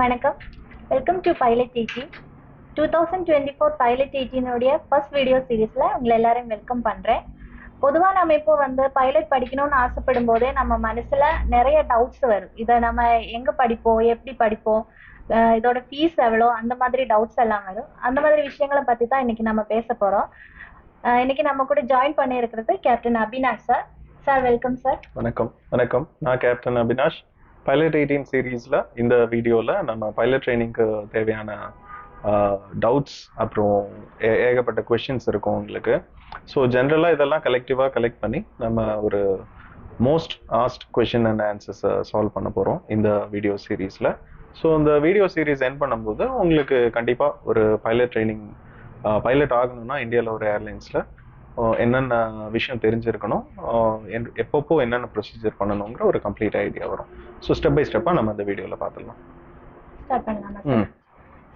வணக்கம். Welcome to pilot DG two thousand twenty four pilot டிஜினுடைய first video சீரீஸில் உங்களை எல்லாரையும் வெல்கம் பண்ணுறேன் பொதுவாக நம்ம இப்போ வந்து பைலட் படிக்கணும்னு ஆசைப்படும் போதே நம்ம மனசில் நிறைய டவுட்ஸ் வரும். இதை நம்ம எங்கே படிப்போம் எப்படி படிப்போம் இதோட ஃபீஸ் எவ்வளோ அந்த மாதிரி டவுட்ஸ் எல்லாம் வரும். அந்த மாதிரி விஷயங்களை பற்றி தான் இன்னைக்கு நம்ம பேச போகிறோம் இன்னைக்கு நம்ம கூட ஜாயின் பண்ணியிருக்கிறது captain Abinash sir sir welcome sir வணக்கம். வணக்கம். நான் கேப்டன் அபினாஷ். பைலட் எயிட்டீன் சீரீஸில் இந்த வீடியோவில் நம்ம பைலட் ட்ரைனிங்க்கு தேவையான டவுட்ஸ் அப்புறம் ஏ- ஏகப்பட்ட கொஷின்ஸ் இருக்கும் உங்களுக்கு. ஸோ ஜென்ரலாக இதெல்லாம் கலெக்டிவாக கலெக்ட் பண்ணி நம்ம ஒரு மோஸ்ட் ஆஸ்ட் கொஷின் அண்ட் ஆன்சர்ஸை சால்வ் பண்ண போகிறோம் இந்த வீடியோ சீரீஸில் ஸோ இந்த வீடியோ சீரீஸ் என் பண்ணும்போது உங்களுக்கு கண்டிப்பாக ஒரு பைலட் ட்ரைனிங் பைலட் ஆகணும்னா இந்தியாவில் ஒரு ஏர்லைன்ஸில் என்னென்ன விஷயம் தெரிஞ்சிருக்கணும் எப்பப்போ என்னென்ன ப்ரொசீஜர் பண்ணணுங்கிற ஒரு கம்ப்ளீட் ஐடியா வரும். ஸோ ஸ்டெப் பை ஸ்டெப்பாக நம்ம அந்த வீடியோவில் பார்த்துடலாம். ஸ்டார்ட் பண்ணலாமா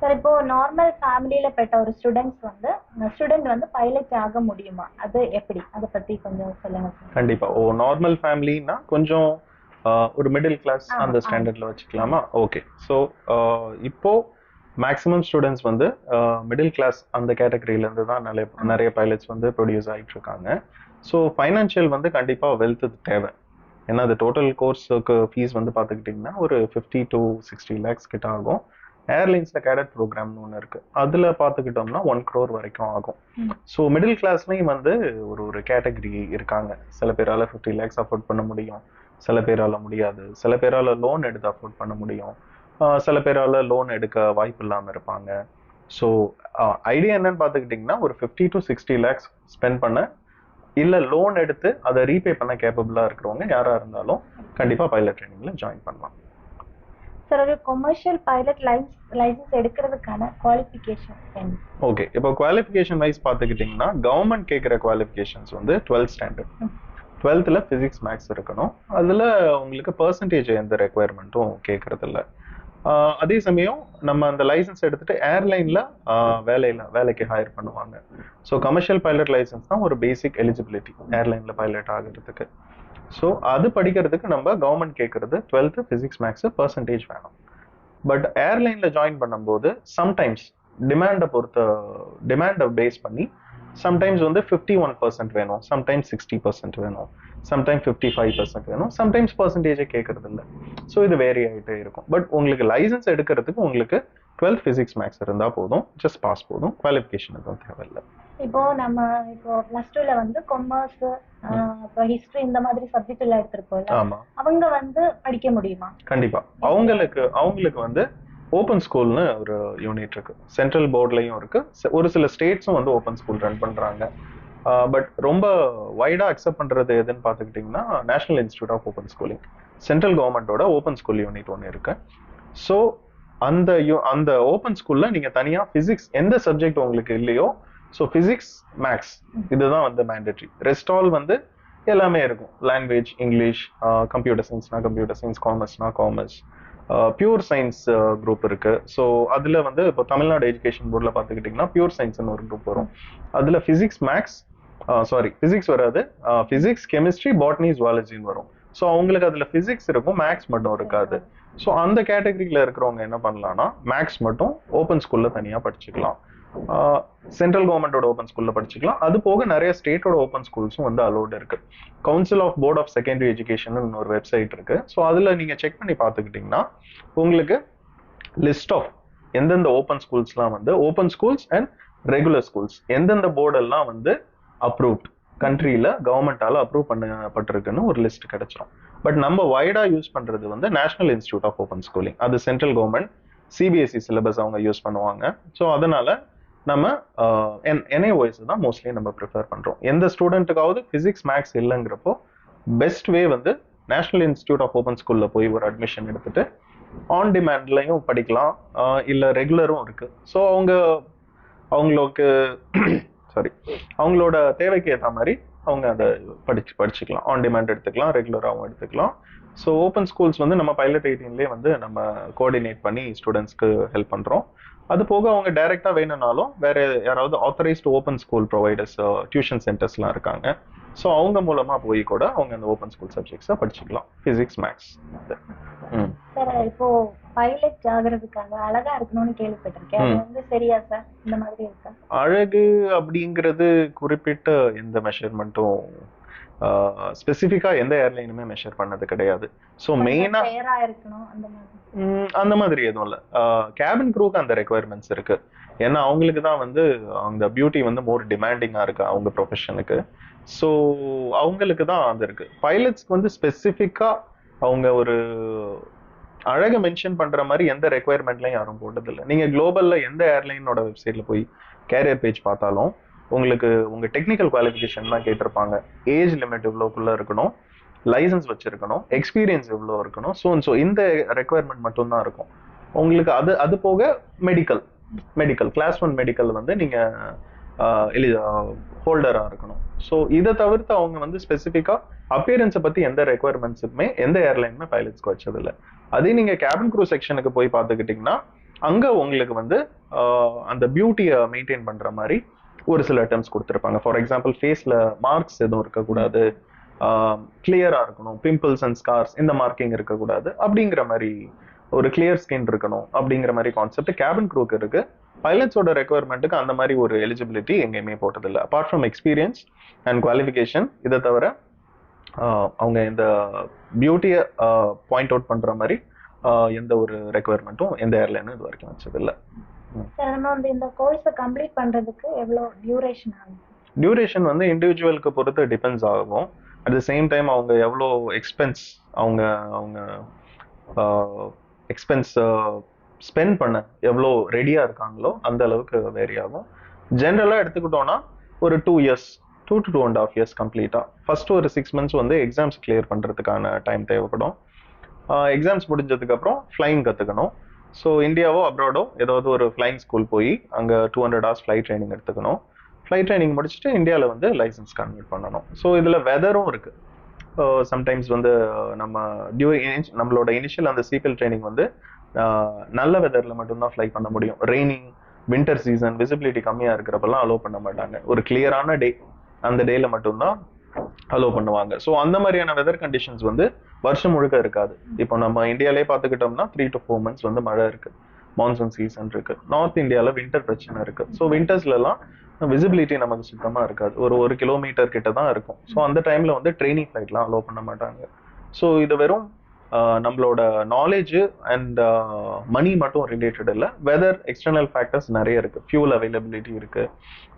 சார் இப்போ நார்மல் ஃபேமிலியில பெற்ற ஒரு ஸ்டூடெண்ட்ஸ் வந்து ஸ்டூடெண்ட் வந்து பைலட் ஆக முடியுமா? அது எப்படி? அதை பத்தி கொஞ்சம் சொல்லுங்க கண்டிப்பா. ஓ நார்மல் ஃபேமிலினா கொஞ்சம் ஒரு மிடில் கிளாஸ் அந்த. ஸ்டாண்டர்ட்ல வச்சுக்கலாமா? ஓகே ஸோ இப்போ மேக்ஸிமம் ஸ்டூடெண்ட்ஸ் வந்து மிடில் கிளாஸ் அந்த கேட்டகரியில இருந்து தான் நிறைய. நிறைய பைலட்ஸ் வந்து ப்ரொடியூஸ் ஆகிட்டு இருக்காங்க ஸோ ஃபைனான்ஷியல் வந்து கண்டிப்பா வெல்த் தேவை. ஏன்னா அது டோட்டல் கோர்ஸுக்கு ஃபீஸ் வந்து பார்த்துக்கிட்டிங்கன்னா ஒரு ஃபிஃப்டி டு சிக்ஸ்டி லேக்ஸ் கிட்ட ஆகும். ஏர்லைன்ஸ்ல கேடட் ப்ரோக்ராம்னு ஒன்று இருக்கு. அதுல பார்த்துக்கிட்டோம்னா ஒன் க்ரோர் வரைக்கும் ஆகும். ஸோ மிடில் கிளாஸ்லையும் வந்து ஒரு ஒரு கேட்டகரி இருக்காங்க. சில பேரால ஃபிஃப்டி லேக்ஸ் அஃபோர்ட் பண்ண முடியும். சில பேரால முடியாது. சில பேரால லோன் எடுத்து அஃபோர்ட் பண்ண முடியும். சில பேரால லோன் எடுக்க வாய்ப்பு இல்லாம இருப்பாங்க. ஸோ ஐடியா என்னன்னு பார்த்துக்கிட்டிங்கன்னா ஒரு fifty to sixty lakhs spend பண்ண. இல்ல லோன் எடுத்து அதை ரீபே பண்ண கேப்பபிளா இருக்கிறவங்க யாரா இருந்தாலும் கண்டிப்பா பைலட் ட்ரைனிங்ல ஜாயின் பண்ணலாம். சார் ஒரு கொமர்ஷியல் பைலட் லைசன்ஸ் எடுக்கிறதுக்கான குவாலிஃபிகேஷன் ஓகே இப்போ குவாலிஃபிகேஷன் வைஸ் பார்த்துக்கிட்டிங்கன்னா கவர்மெண்ட் கேட்குற குவாலிஃபிகேஷன்ஸ் வந்து டுவெல்த் ஸ்டாண்டர்ட். டுவெல்த்தில் ஃபிசிக்ஸ் மேக்ஸ் இருக்கணும். அதில் உங்களுக்கு பர்சன்டேஜ் எந்த ரெக்குவயர்மெண்ட்டும் கேட்கறது இல்ல ஆஹ் அதே சமயம் நம்ம அந்த லைசன்ஸ் எடுத்துட்டு ஏர்லைனில் வேலையில் வேலைக்கு ஹையர் பண்ணுவாங்க. ஸோ கமர்ஷியல் பைலட் லைசன்ஸ் தான் ஒரு பேசிக் எலிஜிபிலிட்டி ஏர்லைனில் பைலட் ஆகிறதுக்கு. ஸோ அது படிக்கிறதுக்கு நம்ம கவர்மெண்ட் கேட்கறது டுவெல்த்து ஃபிசிக்ஸ் மேக்ஸ் பர்சன்டேஜ் வேணும். பட் ஏர்லைனில் ஜாயின் பண்ணும்போது சம்டைம்ஸ் டிமாண்டை பொறுத்த டிமாண்டை பேஸ் பண்ணி சம்டைம்ஸ் வந்து ஃபிஃப்டி ஒன் பர்சன்ட் வேணும் சம்டைம்ஸ் சிக்ஸ்டி பர்சன்ட் வேணும். சம்டைம் ஃபிஃப்டி ஃபைவ் பர்சன்ட் வேணும் சம்டைம்ஸ் பர்சன்டேஜே கேட்கறது இல்லை ஸோ இது வேரி ஆகிட்டே இருக்கும். பட் உங்களுக்கு லைசன்ஸ் எடுக்கிறதுக்கு உங்களுக்கு டுவெல்த் ஃபிசிக்ஸ் மேக்ஸ் இருந்தால் போதும். ஜஸ்ட் பாஸ் போதும். குவாலிஃபிகேஷன் எதுவும் தேவையில்லை. இப்போ நம்ம இப்போ பிளஸ் டூல வந்து கொமர்ஸ் அப்புறம் ஹிஸ்டரி இந்த மாதிரி சப்ஜெக்ட் எல்லாம் எடுத்திருப்போம்ல. ஆமாம் அவங்க வந்து படிக்க முடியுமா? கண்டிப்பா. அவங்களுக்கு அவங்களுக்கு வந்து ஓப்பன் ஸ்கூல்னு ஒரு யூனிட் இருக்கு. சென்ட்ரல் போர்ட்லயும் இருக்கு. ஒரு சில ஸ்டேட்ஸும் வந்து ஓப்பன் ஸ்கூல் ரன் பண்றாங்க. பட் ரொம்ப வைடா அக்செப்ட் பண்றது எதுன்னு பார்த்துக்கிட்டிங்கன்னா national institute of open schooling central கவர்மெண்டோட ஓப்பன் ஸ்கூல் யூனிட் ஒன்று இருக்கு. ஸோ அந்த அந்த ஓப்பன் ஸ்கூல்ல நீங்க தனியா பிசிக்ஸ் எந்த சப்ஜெக்ட் உங்களுக்கு இல்லையோ ஸோ பிசிக்ஸ் மேக்ஸ் இதுதான் வந்து மேண்டட்ரி ரெஸ்ட் ஆல் வந்து எல்லாமே இருக்கும். லாங்குவேஜ் இங்கிலீஷ் கம்ப்யூட்டர் சயின்ஸ்னா கம்ப்யூட்டர் சயின்ஸ் காமர்ஸ்னா காமர்ஸ் பியூர் சயின்ஸ் குரூப் இருக்கு. ஸோ அதுல வந்து இப்போ தமிழ்நாடு எஜுகேஷன் போர்டில் பார்த்துக்கிட்டிங்கன்னா பியூர் சயின்ஸ்னு ஒரு குரூப் வரும். அதுல ஃபிசிக்ஸ் மேக்ஸ் சாரி ஃபிசிக்ஸ் வராது. ஃபிசிக்ஸ் கெமிஸ்ட்ரி பாட்னி ஜுவாலஜின்னு வரும். ஸோ அவங்களுக்கு அதில் ஃபிசிக்ஸ் இருக்கும் மேக்ஸ் மட்டும் இருக்காது. ஸோ அந்த கேட்டகரியில் இருக்கிறவங்க என்ன பண்ணலாம்னா மேக்ஸ் மட்டும் ஓப்பன் ஸ்கூல்ல தனியாக படிச்சுக்கலாம். சென்ட்ரல் கவர்மெண்டோட ஓப்பன் ஸ்கூலில் படிச்சுக்கலாம். அது போக நிறைய ஸ்டேட்டோட ஓப்பன் ஸ்கூல்ஸும் வந்து அலோடு இருக்கு. Council of board of secondary education ஒரு வெப்சைட் இருக்கு. ஸோ அதில் நீங்கள் செக் பண்ணி பார்த்துக்கிட்டிங்கன்னா உங்களுக்கு லிஸ்ட் ஆஃப் எந்தெந்த ஓப்பன் ஸ்கூல்ஸ்லாம் வந்து open schools and regular schools எந்தெந்த போர்டெல்லாம் வந்து அப்ரூவ்ட் கண்ட்ரியில் கவர்மெண்டால் அப்ரூவ் பண்ணப்பட்டிருக்குன்னு ஒரு லிஸ்ட் கிடைச்சிரும். பட் நம்ம வைடாக யூஸ் பண்ணுறது வந்து national institute of open schooling அது சென்ட்ரல் கவர்மெண்ட் சிபிஎஸ்சி சிலபஸ் அவங்க யூஸ் பண்ணுவாங்க. ஸோ அதனால நம்ம என் என்ஐஓஎஸ் தான் மோஸ்ட்லி நம்ம ப்ரிஃபர் பண்ணுறோம் எந்த ஸ்டூடெண்ட்டுக்காவது ஃபிசிக்ஸ் மேக்ஸ் இல்லைங்கிறப்போ பெஸ்ட் வே வந்து நேஷனல் இன்ஸ்டியூட் ஆஃப் ஓப்பன் ஸ்கூலில் போய் ஒரு அட்மிஷன் எடுத்துட்டு ஆன் டிமாண்ட்லையும் படிக்கலாம். இல்லை ரெகுலரும் இருக்குது ஸோ அவங்க அவங்களுக்கு சாரி அவங்களோட தேவைக்கு ஏற்ற மாதிரி அவங்க அதை படிச்சு படிச்சுக்கலாம். ஆன் டிமாண்ட் எடுத்துக்கலாம். ரெகுலராகவும் எடுத்துக்கலாம். ஸோ ஓப்பன் ஸ்கூல்ஸ் வந்து நம்ம பைலட் எயிட்டீன்லேயே வந்து நம்ம கோஆர்டினேட் பண்ணி ஸ்டூடெண்ட்ஸ்க்கு ஹெல்ப் பண்ணுறோம் அது போக அவங்க டைரெக்டாக வேணும்னாலும் வேற யாராவது authorised open school providers tuition சென்டர்ஸ்லாம் இருக்காங்க. ஸோ அவங்க மூலமா போய் கூட அவங்க அந்த ஓப்பன் ஸ்கூல் சப்ஜெக்ட்ஸை படிச்சுக்கலாம். ஃபிசிக்ஸ் மேக்ஸ் ம். சார் இப்போ பைலட் ஆகுறதுக்காக அழகா இருக்கணும்னு கேள்விப்பட்டிருக்கேன். அது ம். வந்து சரியா சார்? இந்த மாதிரி இருக்கா? அழகு அப்படிங்கிறது குறிப்பிட்ட எந்த மெஷர்மெண்ட்டும் ஸ்பெசிஃபிக்கா எந்த ஏர்லைனுமே மெஷர் பண்ணது கிடையாது. ஸோ மெயினா ஃபேரா இருக்கணும் அந்த மாதிரி. அந்த மாதிரி எதுவும் இல்லை. கேபின் க்ரூக்கு அந்த ரெக்குவயர்மெண்ட்ஸ் இருக்கு. ஏன்னா அவங்களுக்கு தான் வந்து அந்த பியூட்டி வந்து மோர் டிமாண்டிங்காக இருக்கு அவங்க ப்ரொஃபஷனுக்கு ஸோ அவங்களுக்கு தான் அது இருக்கு. பைலட்ஸ்க்கு வந்து ஸ்பெசிஃபிக்காக அவங்க ஒரு அழகை மென்ஷன் பண்ற மாதிரி எந்த ரெக்குயர்மெண்ட்லையும் யாரும் போட்டதில்லை. நீங்க குளோபல்ல எந்த ஏர்லைனோட வெப்சைட்ல போய் கேரியர் பேஜ் பார்த்தாலும் உங்களுக்கு உங்க டெக்னிக்கல் குவாலிஃபிகேஷன்லாம் கேட்டிருப்பாங்க. ஏஜ் லிமிட் இவ்வளோக்குள்ள இருக்கணும். லைசன்ஸ் வச்சிருக்கணும். எக்ஸ்பீரியன்ஸ் இவ்வளோ இருக்கணும். ஸோ ஸோ இந்த ரெக்குயர்மெண்ட் மட்டும்தான் இருக்கும். உங்களுக்கு அது அது போக medical medical class one medical வந்து நீங்க எலி ஹோல்டராக இருக்கணும். ஸோ இதை தவிர்த்து அவங்க வந்து ஸ்பெசிஃபிக்காக அப்பியரன்ஸை பற்றி எந்த ரெக்குவயர்மெண்ட்ஸுக்குமே எந்த ஏர்லைனுமே பைலட்ஸ்க்கு வச்சதில்லை. அதே நீங்கள் கேபின் க்ரூ செக்ஷனுக்கு போய் பார்த்துக்கிட்டிங்கன்னா அங்கே உங்களுக்கு வந்து அந்த பியூட்டியை மெயின்டைன் பண்ணுற மாதிரி ஒரு சில டெர்ம்ஸ் கொடுத்துருப்பாங்க. ஃபார் எக்ஸாம்பிள் ஃபேஸில் மார்க்ஸ் எதுவும் இருக்கக்கூடாது. கிளியராக இருக்கணும். பிம்பிள்ஸ் அண்ட் ஸ்கார்ஸ் இந்த மார்க்கிங் இருக்கக்கூடாது. அப்படிங்கிற மாதிரி ஒரு கிளியர் ஸ்கின் இருக்கணும் அப்படிங்கிற மாதிரி கான்செப்ட் கேபின் க்ரூக்கு இருக்கு. பைலட்ஸோட ரெக்குவயர்மெண்ட்டுக்கு அந்த மாதிரி ஒரு எலிஜிபிலிட்டி எங்கேயுமே போட்டதில்லை. Apart from experience and qualification இதை தவிர அவங்க இந்த பியூட்டியை பாயிண்ட் அவுட் பண்ற மாதிரி எந்த ஒரு ரெக்குவயர்மெண்ட்டும் எந்த ஏர்லைனும் இது வரைக்கும் வச்சதில்லை. சார் நம்ம வந்து இந்த கோர்ஸை கம்ப்ளீட் பண்றதுக்கு எவ்வளவு டியூரேஷன் ஆகும்? டியூரேஷன் வந்து இண்டிவிஜுவலுக்கு பொறுத்து டிபெண்ட்ஸ் ஆகும். அட் த சேம் டைம் அவங்க எவ்வளோ எக்ஸ்பென்ஸ் அவங்க அவங்க எக்ஸ்பென்ஸ் ஸ்பெண்ட் பண்ண எவ்வளோ ரெடியாக இருக்காங்களோ அந்த அளவுக்கு வேரி ஆகும். ஜென்ரலாக எடுத்துக்கிட்டோன்னா ஒரு two years two to two and half years கம்ப்ளீட்டாக ஃபர்ஸ்ட் ஒரு சிக்ஸ் மந்த்ஸ் வந்து எக்ஸாம்ஸ் கிளியர் பண்ணுறதுக்கான டைம் தேவைப்படும். எக்ஸாம்ஸ் முடிஞ்சதுக்கப்புறம் ஃப்ளைங் கற்றுக்கணும் ஸோ இந்தியாவோ அப்ராடோ ஏதாவது ஒரு ஃப்ளைங் ஸ்கூல் போய் அங்கே two hundred hours flight training எடுத்துக்கணும். ஃப்ளைட் ட்ரைனிங் முடிச்சுட்டு இந்தியாவில் வந்து லைசன்ஸ் கன்வெர்ட் பண்ணணும். ஸோ இதில் வெதரும் இருக்குது சம்டைம்ஸ் வந்து நம்ம டியூ நம்மளோட இனிஷியல் அந்த சீக்கல் ட்ரைனிங் வந்து நல்ல வெதரில் மட்டும்தான் ஃப்ளை பண்ண முடியும். ரெய்னிங் வின்டர் சீசன் விசிபிலிட்டி கம்மியாக இருக்கிறப்பெல்லாம் அலோவ் பண்ண மாட்டாங்க. ஒரு கிளியரான டே அந்த டேல மட்டும்தான் அலோவ் பண்ணுவாங்க. ஸோ அந்த மாதிரியான வெதர் கண்டிஷன்ஸ் வந்து வருஷம் முழுக்க இருக்காது. இப்போ நம்ம இந்தியாலே பார்த்துக்கிட்டோம்னா த்ரீ டு ஃபோர் மந்த்ஸ் வந்து மழை இருக்கு. மான்சூன் சீசன் இருக்கு. நார்த் இந்தியாவில் வின்டர் பிரச்சனை இருக்கு. ஸோ வின்டர்ஸ்லலாம் விசிபிலிட்டி நமக்கு சுத்தமாக இருக்காது. ஒரு ஒரு கிலோமீட்டர் கிட்ட தான் இருக்கும். ஸோ அந்த டைம்ல வந்து ட்ரெயினிங் ஃப்ளைட்லாம் அலோவ் பண்ண மாட்டாங்க. ஸோ இது வெறும் நம்மளோட நாலேஜ் அண்ட் மணி மட்டும் ரிலேட்டட் இல்லை. வெதர் எக்ஸ்டர்னல் ஃபேக்டர்ஸ் நிறைய இருக்கு. ஃபியூல் அவைலபிலிட்டி இருக்கு.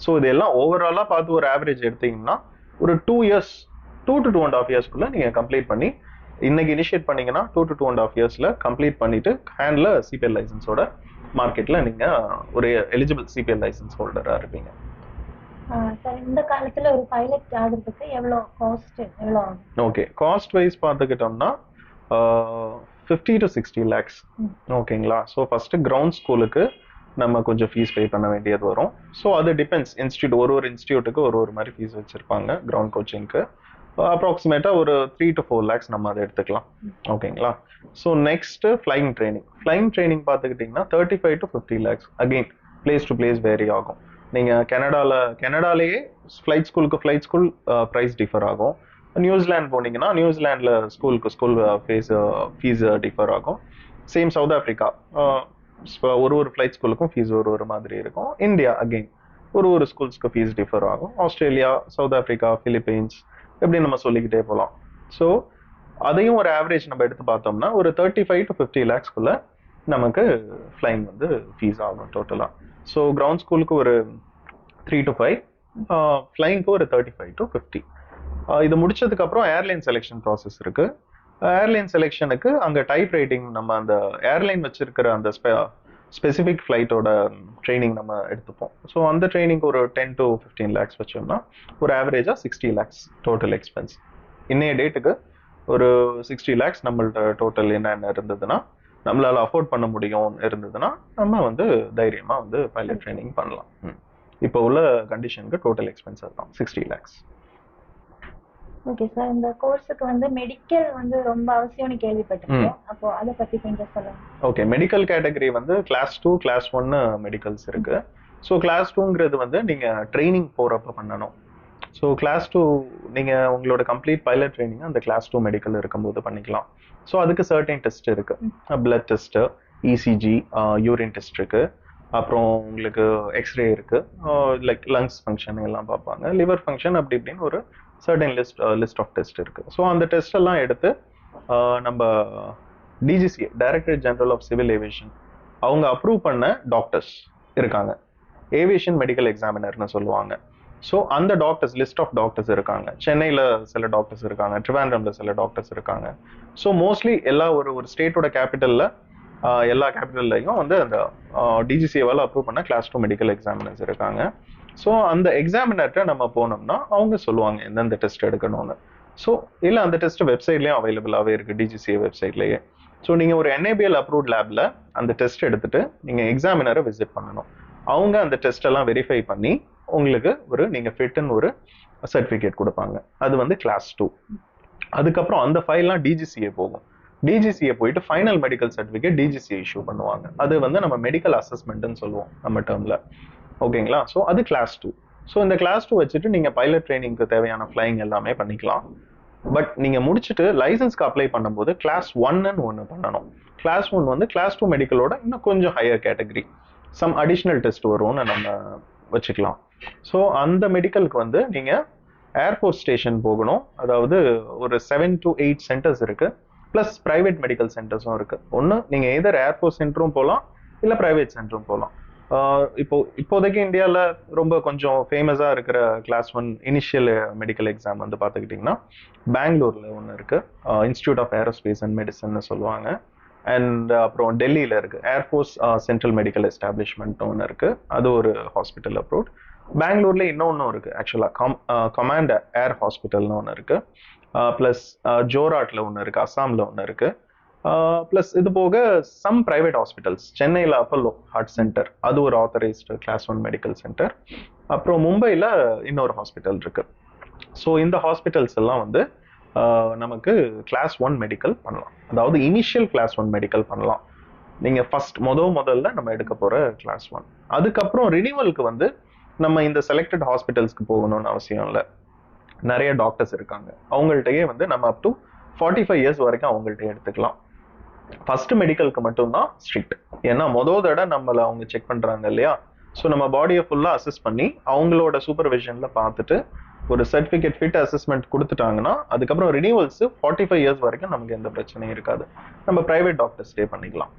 ஸோ இதெல்லாம் ஓவராலாக பார்த்து ஒரு ஆவரேஜ் எடுத்தீங்கன்னா ஒரு two years two to two and half இயர்ஸ்க்குள்ள நீங்கள் கம்ப்ளீட் பண்ணி இன்னைக்கு இனிஷியேட் பண்ணீங்கன்னா two to two and half இயர்ஸ்ல கம்ப்ளீட் பண்ணிட்டு ஹேண்ட்ல சிபிஎல் லைசன்ஸோட மார்க்கெட்ல நீங்க ஒரு எலிஜிபிள் சிபிஎல் லைசன்ஸ் ஹோல்டரா இருப்பீங்க. சார் இந்த காலத்துல ஒரு பைலட் ஆகுறதுக்கு எவ்வளவு காஸ்ட் ஓகே காஸ்ட் வைஸ் பார்த்துக்கிட்டோம்னா ஃபிஃப்டி டு சிக்ஸ்டி லேக்ஸ். ஓகேங்களா ஸோ ஃபர்ஸ்ட் கிரவுண்ட் ஸ்கூலுக்கு நம்ம கொஞ்சம் ஃபீஸ் பே பண்ண வேண்டியது வரும். ஸோ அது டிபெண்ட்ஸ் இன்ஸ்டியூட் ஒரு ஒரு இன்ஸ்டியூட்டுக்கு ஒரு ஒரு மாதிரி ஃபீஸ் வச்சிருப்பாங்க கிரவுண்ட் கோச்சிங்க்கு அப்ராக்சிமேட்டாக ஒரு த்ரீ டு ஃபோர் லேக்ஸ் நம்ம அதை எடுத்துக்கலாம். ஓகேங்களா so next flying training flying training பார்த்துக்கிட்டிங்கன்னா thirty five to fifty lakhs again place to place vary ஆகும். நீங்கள் கனடாவில் கனடாலேயே ஃப்ளைட் ஸ்கூலுக்கு ஃப்ளைட் ஸ்கூல் ப்ரைஸ் டிஃபர் ஆகும். நியூசிலாண்ட் போனீங்கன்னா நியூசிலாண்டில் ஸ்கூலுக்கு ஸ்கூல் ஃபீஸ் ஃபீஸ் டிஃபர் ஆகும். சேம் சவுத் ஆஃப்ரிக்கா ஒரு ஒரு ஃப்ளைட் ஸ்கூலுக்கும் ஃபீஸ் ஒரு ஒரு மாதிரி இருக்கும். இந்தியா அகெயின் ஒரு ஒரு ஸ்கூல்ஸ்க்கு ஃபீஸ் டிஃபர் ஆகும். ஆஸ்திரேலியா சவுத் ஆஃப்ரிக்கா ஃபிலிப்பைன்ஸ் இப்படி நம்ம சொல்லிக்கிட்டே போகலாம் ஸோ அதையும் ஒரு ஆவரேஜ் நம்ம எடுத்து பார்த்தோம்னா ஒரு தேர்ட்டி ஃபைவ் டு ஃபிஃப்டி லேக்ஸ்க்குள்ள நமக்கு ஃப்ளைங் வந்து ஃபீஸ் ஆகும் டோட்டலாக ஸோ கிரவுண்ட் ஸ்கூலுக்கு ஒரு த்ரீ டு ஃபைவ் ஃப்ளைங்க்கு ஒரு தேர்ட்டி ஃபைவ் டு ஃபிஃப்டி இது முடிச்சதுக்கப்புறம் ஏர்லைன் செலெக்ஷன் ப்ராசஸ் இருக்கு. ஏர்லைன் செலெக்ஷனுக்கு அங்கே டைப் ரைட்டிங் நம்ம அந்த ஏர்லைன் வச்சிருக்கிற அந்த ஸ்பெசிஃபிக் ஃப்ளைட்டோட ட்ரைனிங் நம்ம எடுத்துப்போம். ஸோ அந்த ட்ரைனிங் ஒரு டென் டு ஃபிஃப்டீன் லேக்ஸ் வச்சோம்னா ஒரு ஆவரேஜாக சிக்ஸ்டி லேக்ஸ் டோட்டல் எக்ஸ்பென்ஸ் இன்னைய டேட்டுக்கு ஒரு சிக்ஸ்டி லேக்ஸ் நம்மள்ட்ட டோட்டல் என்னென்ன இருந்ததுன்னா நம்மளால் அஃபோர்ட் பண்ண முடியும் இருந்ததுன்னா நம்ம வந்து தைரியமாக வந்து பைலட் ட்ரைனிங் பண்ணலாம். ம். இப்போ உள்ள கண்டிஷனுக்கு டோட்டல் எக்ஸ்பென்ஸ் அதுதான் சிக்ஸ்டி லேக்ஸ் ஓகே சார் இந்த கோர்ஸுக்கு வந்து மெடிக்கல் வந்து ரொம்ப அவசியம்னு கேள்விப்பட்டிருக்கேன். அப்போ அதை பத்தி கொஞ்சம் சொல்லுங்க. ஓகே மெடிக்கல் கேட்டகரி வந்து கிளாஸ் டூ கிளாஸ் ஒன்னு மெடிக்கல்ஸ் இருக்கு. ஸோ கிளாஸ் டூங்கிறது வந்து நீங்க ட்ரைனிங் போறப்ப பண்ணணும். ஸோ கிளாஸ் டூ நீங்கள் உங்களோட கம்ப்ளீட் பைலட் ட்ரைனிங் அந்த கிளாஸ் டூ மெடிக்கல் இருக்கும்போது பண்ணிக்கலாம். ஸோ அதுக்கு சர்டைன் டெஸ்ட் இருக்கு. Blood test ECG urine test இருக்கு. அப்புறம் உங்களுக்கு எக்ஸ்ரே இருக்கு. லைக் லங்ஸ் ஃபங்க்ஷன் எல்லாம் பார்ப்பாங்க. லிவர் ஃபங்க்ஷன் அப்படி இப்படின்னு ஒரு certain list list of test இருக்குது ஸோ அந்த டெஸ்ட் எல்லாம் எடுத்து uh, நம்ம DGC director general of civil aviation அவங்க அப்ரூவ் பண்ண டாக்டர்ஸ் இருக்காங்க. ஏவியேஷன் மெடிக்கல் எக்ஸாமினர்னு சொல்லுவாங்க. ஸோ அந்த டாக்டர்ஸ் லிஸ்ட் ஆஃப் டாக்டர்ஸ் இருக்காங்க. சென்னையில் சில டாக்டர்ஸ் இருக்காங்க ட்ரிவாண்ட்ரம்ல சில டாக்டர்ஸ் இருக்காங்க. ஸோ மோஸ்ட்லி எல்லா ஒரு ஒரு ஸ்டேட்டோட கேபிட்டலில் uh, எல்லா கேபிட்டல்லையும் வந்து அந்த uh, டிஜிசிஏவால் அப்ரூவ் பண்ண கிளாஸ் டூ மெடிக்கல் எக்ஸாமினர்ஸ் இருக்காங்க. ஸோ அந்த எக்ஸாமினர்கிட்ட நம்ம போனோம்னா அவங்க சொல்லுவாங்க எந்தெந்த டெஸ்ட் எடுக்கணும்னு. ஸோ இல்லை அந்த டெஸ்ட் வெப்சைட்லேயும் அவைலபிளாகவே இருக்குது டிஜிசிஏ வெப்சைட்லேயே ஸோ நீங்கள் ஒரு என்ஏபிஎல் அப்ரூவ்ட் லேபில் அந்த டெஸ்ட் எடுத்துட்டு நீங்கள் எக்ஸாமினரை விசிட் பண்ணணும். அவங்க அந்த டெஸ்ட் எல்லாம் வெரிஃபை பண்ணி உங்களுக்கு ஒரு நீங்கள் ஃபிட்டுன்னு ஒரு சர்டிஃபிகேட் கொடுப்பாங்க. அது வந்து கிளாஸ் டூ அதுக்கப்புறம் அந்த ஃபைல்லாம் டிஜிசிஏ போகும். டிஜிசிஏ போயிட்டு final medical certificate DGCA issue பண்ணுவாங்க. அது வந்து நம்ம மெடிக்கல் அசஸ்மெண்ட்னு சொல்லுவோம் நம்ம டேர்மில் ஓகேங்களா? ஸோ அது கிளாஸ் டூ ஸோ இந்த கிளாஸ் டூ வச்சுட்டு நீங்கள் பைலட் ட்ரைனிங்க்கு தேவையான ஃப்ளைங் எல்லாமே பண்ணிக்கலாம். பட் நீங்கள் முடிச்சுட்டு லைசன்ஸ்க்கு அப்ளை பண்ணும்போது கிளாஸ் ஒன்னு ஒன்று பண்ணணும். கிளாஸ் ஒன் வந்து கிளாஸ் டூ மெடிக்கலோட இன்னும் கொஞ்சம் higher category some additional test வரும்னு நம்ம வச்சுக்கலாம். ஸோ அந்த மெடிக்கலுக்கு வந்து நீங்கள் ஏர்போர்ட் ஸ்டேஷன் போகணும். அதாவது ஒரு செவன் டு எயிட் சென்டர்ஸ் இருக்குது ப்ளஸ் ப்ரைவேட் மெடிக்கல் சென்டர்ஸும் இருக்குது ஒன்று நீங்கள் எதர் ஏர்போர்ட் சென்டரும் போகலாம் இல்லை ப்ரைவேட் சென்டரும் போகலாம் இப்போ இப்போதைக்கு இந்தியாவில் ரொம்ப கொஞ்சம் ஃபேமஸாக இருக்கிற class one initial medical exam வந்து பார்த்துக்கிட்டிங்கன்னா பெங்களூரில் ஒன்று இருக்குது இன்ஸ்டியூட் ஆஃப் ஏரோஸ்பேஸ் அண்ட் மெடிசன்னு சொல்லுவாங்க. அண்ட் அப்புறம் டெல்லியில் இருக்குது ஏர்ஃபோர்ஸ் சென்ட்ரல் மெடிக்கல் எஸ்டாப்ளிஷ்மெண்ட் ஒன்று இருக்குது அது ஒரு ஹாஸ்பிட்டல் அப்ரோட் பெங்களூர்ல இன்னொன்றும் இருக்கு ஆக்சுவலாக கம் கமாண்ட் ஏர் ஹாஸ்பிட்டல்னு ஒன்று இருக்கு. ப்ளஸ் ஜோராட்டில் ஒன்று இருக்குது அஸ்ஸாமில் ஒன்று இருக்குது ப்ளஸ் இது போக சம் ப்ரைவேட் ஹாஸ்பிட்டல்ஸ் சென்னையில் அப்பல்லோ ஹார்ட் சென்டர் அது ஒரு authorised class one medical centre அப்புறம் மும்பையில் இன்னொரு ஹாஸ்பிட்டல் இருக்குது ஸோ இந்த ஹாஸ்பிட்டல்ஸ் எல்லாம் வந்து நமக்கு கிளாஸ் ஒன் மெடிக்கல் பண்ணலாம். அதாவது இனிஷியல் கிளாஸ் ஒன் மெடிக்கல் பண்ணலாம். நீங்கள் ஃபர்ஸ்ட் முத முதல்ல நம்ம எடுக்க போகிற கிளாஸ் ஒன் அதுக்கப்புறம் ரினிவலுக்கு வந்து நம்ம இந்த செலக்டட் ஹாஸ்பிட்டல்ஸ்க்கு போகணும்னு அவசியம் இல்லை. நிறைய டாக்டர்ஸ் இருக்காங்க. அவங்கள்ட்டயே வந்து நம்ம up to forty five years வரைக்கும் அவங்கள்ட்ட எடுத்துக்கலாம். ஃபர்ஸ்ட் மெடிக்கலுக்கு மட்டும்தான் ஸ்ட்ரிக்ட் ஏன்னா மொதல் தடவை நம்மளை அவங்க செக் பண்றாங்க இல்லையா? ஸோ நம்ம பாடியை ஃபுல்லாக அசஸ் பண்ணி அவங்களோட சூப்பர்விஷனில் பார்த்துட்டு ஒரு சர்டிஃபிகேட் ஃபிட் அசஸ்மெண்ட் கொடுத்துட்டாங்கன்னா அதுக்கப்புறம் ரினியூவல்ஸ் ஃபார்ட்டி ஃபைவ் இயர்ஸ் வரைக்கும் நமக்கு எந்த பிரச்சனையும் இருக்காது. நம்ம ப்ரைவேட் டாக்டர் ஸ்டே பண்ணிக்கலாம்.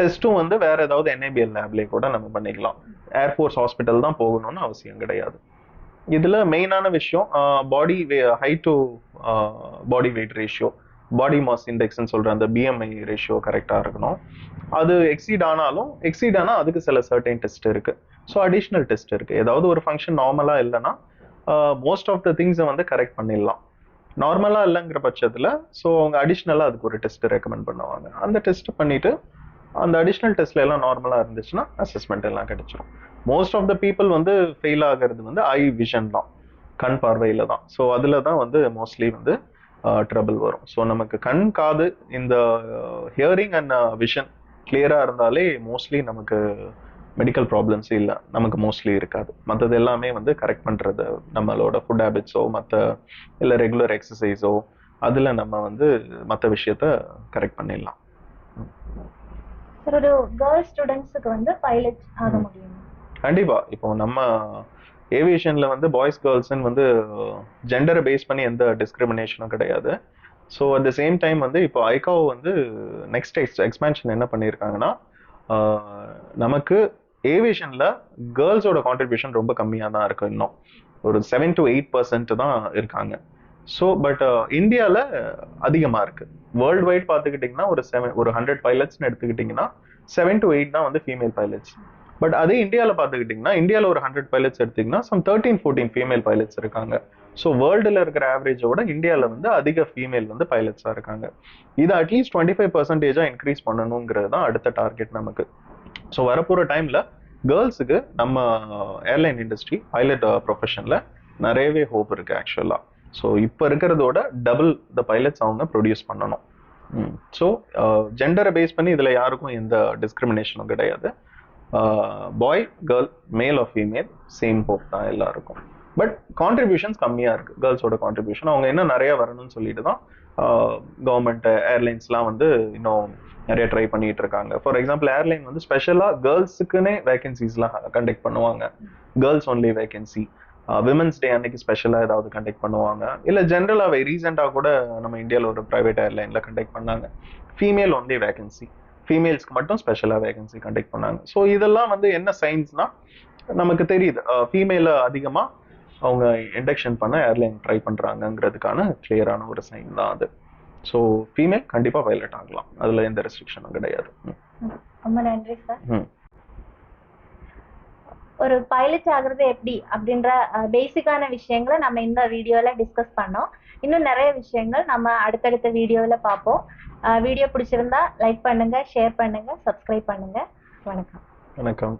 டெஸ்ட்டும் வந்து வேற ஏதாவது என்ஐபிஎல் லேப்லேயே கூட நம்ம பண்ணிக்கலாம். ஏர்ஃபோர்ஸ் ஹாஸ்பிட்டல் தான் போகணும்னு அவசியம் கிடையாது. இதுல மெயினான விஷயம் body height to body weight ratio body mass இண்டெக்ஸ்ன்னு சொல்கிற அந்த பிஎம்ஐ ரேஷியோ கரெக்டாக இருக்கணும். அது எக்ஸீட் ஆனாலும் எக்ஸீட் ஆனால் அதுக்கு சில சர்டைன் டெஸ்ட் இருக்குது ஸோ அடிஷ்னல் டெஸ்ட் இருக்குது ஏதாவது ஒரு ஃபங்க்ஷன் நார்மலாக இல்லைன்னா மோஸ்ட் ஆஃப் த திங்ஸை வந்து கரெக்ட் பண்ணிடலாம். நார்மலாக இல்லைங்கிற பட்சத்தில் ஸோ அவங்க அடிஷ்னலாக அதுக்கு ஒரு டெஸ்ட் ரெக்கமெண்ட் பண்ணுவாங்க. அந்த டெஸ்ட் பண்ணிவிட்டு அந்த அடிஷ்னல் டெஸ்ட்ல எல்லாம் நார்மலாக இருந்துச்சுன்னா அசஸ்மெண்ட் எல்லாம் கிடைச்சிரும். மோஸ்ட் ஆஃப் த பீப்புள் வந்து ஃபெயில் ஆகிறது வந்து ஐ விஷன் தான். கண் பார்வையில் தான். ஸோ அதில் தான் வந்து மோஸ்ட்லி வந்து ட்ரபிள் வரும். ஸோ நமக்கு கண் காது இந்த ஹியரிங் அண்ட் விஷன் கிளியரா இருந்தாலே மோஸ்ட்லி நமக்கு மெடிக்கல் ப்ராப்ளம்ஸ் இல்லை. நமக்கு மோஸ்ட்லி இருக்காது. மற்றது எல்லாமே வந்து கரெக்ட் பண்ணுறது நம்மளோட ஃபுட் ஹேபிட்ஸோ மற்ற இல்லை ரெகுலர் எக்ஸசைஸோ அதில் நம்ம வந்து மற்ற விஷயத்த கரெக்ட் பண்ணிடலாம். சார் ஒரு கேர்ள் ஸ்டூடெண்ட்ஸுக்கு வந்து பைலட் ஆக முடியும்? கண்டிப்பா. இப்போ நம்ம ஏவியேஷன்ல வந்து பாய்ஸ் கேர்ள்ஸ்ன்னு வந்து ஜெண்டரை பேஸ் பண்ணி எந்த டிஸ்கிரிமினேஷனும் கிடையாது. So at the same time வந்து இப்போ ஐகாவோ வந்து நெக்ஸ்ட் எக்ஸ் எக்ஸ்பேன்ஷன் என்ன பண்ணியிருக்காங்கன்னா நமக்கு ஏவியேஷனில் கேர்ள்ஸோட கான்ட்ரிபியூஷன் ரொம்ப கம்மியாக தான் இருக்கும் இன்னும். ஒரு செவன் டு எயிட் பர்சன்ட் தான் இருக்காங்க. ஸோ பட் இந்தியாவில் அதிகமாக இருக்கு. வேர்ல்டு வைட் பார்த்துக்கிட்டிங்கன்னா ஒரு செவன் ஒரு ஹண்ட்ரட் பைலட்ஸ்னு எடுத்துக்கிட்டிங்கன்னா செவன் டு எயிட் தான் வந்து ஃபீமேல் பைலட்ஸ் பட் அதே இந்தியாவில் பார்த்துக்கிட்டிங்கன்னா இந்தியாவில் ஒரு ஹண்ட்ரட் பைலட்ஸ் எடுத்திங்கன்னா some thirteen fourteen female pilots இருக்காங்க. ஸோ வேர்ல்டில் இருக்கிற ஆவரேஜோட இந்தியாவில் வந்து அதிக ஃபீமேல் வந்து பைலட்ஸாக இருக்காங்க. இது அட்லீஸ்ட் டுவெண்ட்டி ஃபைவ் பர்சன்டேஜாக இன்க்ரீஸ் பண்ணணுங்கிறது தான் அடுத்த டார்கெட் நமக்கு. ஸோ வரப்போகிற டைமில் கேர்ள்ஸுக்கு நம்ம ஏர்லைன் இண்டஸ்ட்ரி பைலட் ப்ரொஃபஷனில் நிறையவே ஹோப் இருக்குது ஆக்சுவலாக ஸோ இப்போ இருக்கிறதோட டபுள் த பைலட்ஸ் அவங்க ப்ரொடியூஸ் பண்ணணும். ஸோ ஜெண்டரை பேஸ் பண்ணி இதில் யாருக்கும் எந்த டிஸ்கிரிமினேஷனும் கிடையாது. Boy girl male or female same hope தான் எல்லாருக்கும். பட் கான்ட்ரிபியூஷன்ஸ் கம்மியா இருக்கு. கேர்ள்ஸோட கான்ட்ரிபியூஷன் அவங்க இன்னும் நிறைய வரணும்னு சொல்லிட்டு தான் கவர்மெண்ட் ஏர்லைன்ஸ்லாம் வந்து இன்னும் நிறைய ட்ரை பண்ணிட்டு இருக்காங்க. ஃபார் எக்ஸாம்பிள் ஏர்லைன் வந்து ஸ்பெஷலாக கேர்ள்ஸுக்குன்னே வேகன்சிஸ்லாம் கண்டக்ட் பண்ணுவாங்க. Girls only vacancy women's day அன்னைக்கு ஸ்பெஷலாக ஏதாவது கண்டக்ட் பண்ணுவாங்க. இல்லை ஜென்ரலாகவே ரீசெண்டாக கூட நம்ம இந்தியாவில் ஒரு ப்ரைவேட் ஏர்லைனில் கண்டக்ட் பண்ணாங்க. ஃபீமேல் ஒன்லி வேகன்சி ஃபீமேல்ஸ்க்கு மட்டும் ஸ்பெஷலாக வேகன்சி கண்டக்ட் பண்ணாங்க. ஸோ இதெல்லாம் வந்து என்ன சயின்ஸ்னா நமக்கு தெரியுது. ஃபீமேல அதிகமாக அவங்க இண்டக்ஷன் பண்ண ஏர்லைன் ட்ரை பண்ணுறாங்கங்கிறதுக்கான கிளியரான ஒரு சைன் தான் அது. ஸோ ஃபீமேல் கண்டிப்பாக பைலட் ஆகலாம். அதில் எந்த ரெஸ்ட்ரிக்ஷனும் கிடையாது. ரொம்ப நன்றி சார். ஒரு பைலட் ஆகுறது எப்படி அப்படின்ற பேசிக்கான விஷயங்களை நம்ம இந்த வீடியோல டிஸ்கஸ் பண்ணோம். இன்னும் நிறைய விஷயங்கள் நம்ம அடுத்தடுத்த வீடியோல பார்ப்போம். வீடியோ பிடிச்சிருந்தா லைக் பண்ணுங்க ஷேர் பண்ணுங்க சப்ஸ்கிரைப் பண்ணுங்க. வணக்கம். வணக்கம்.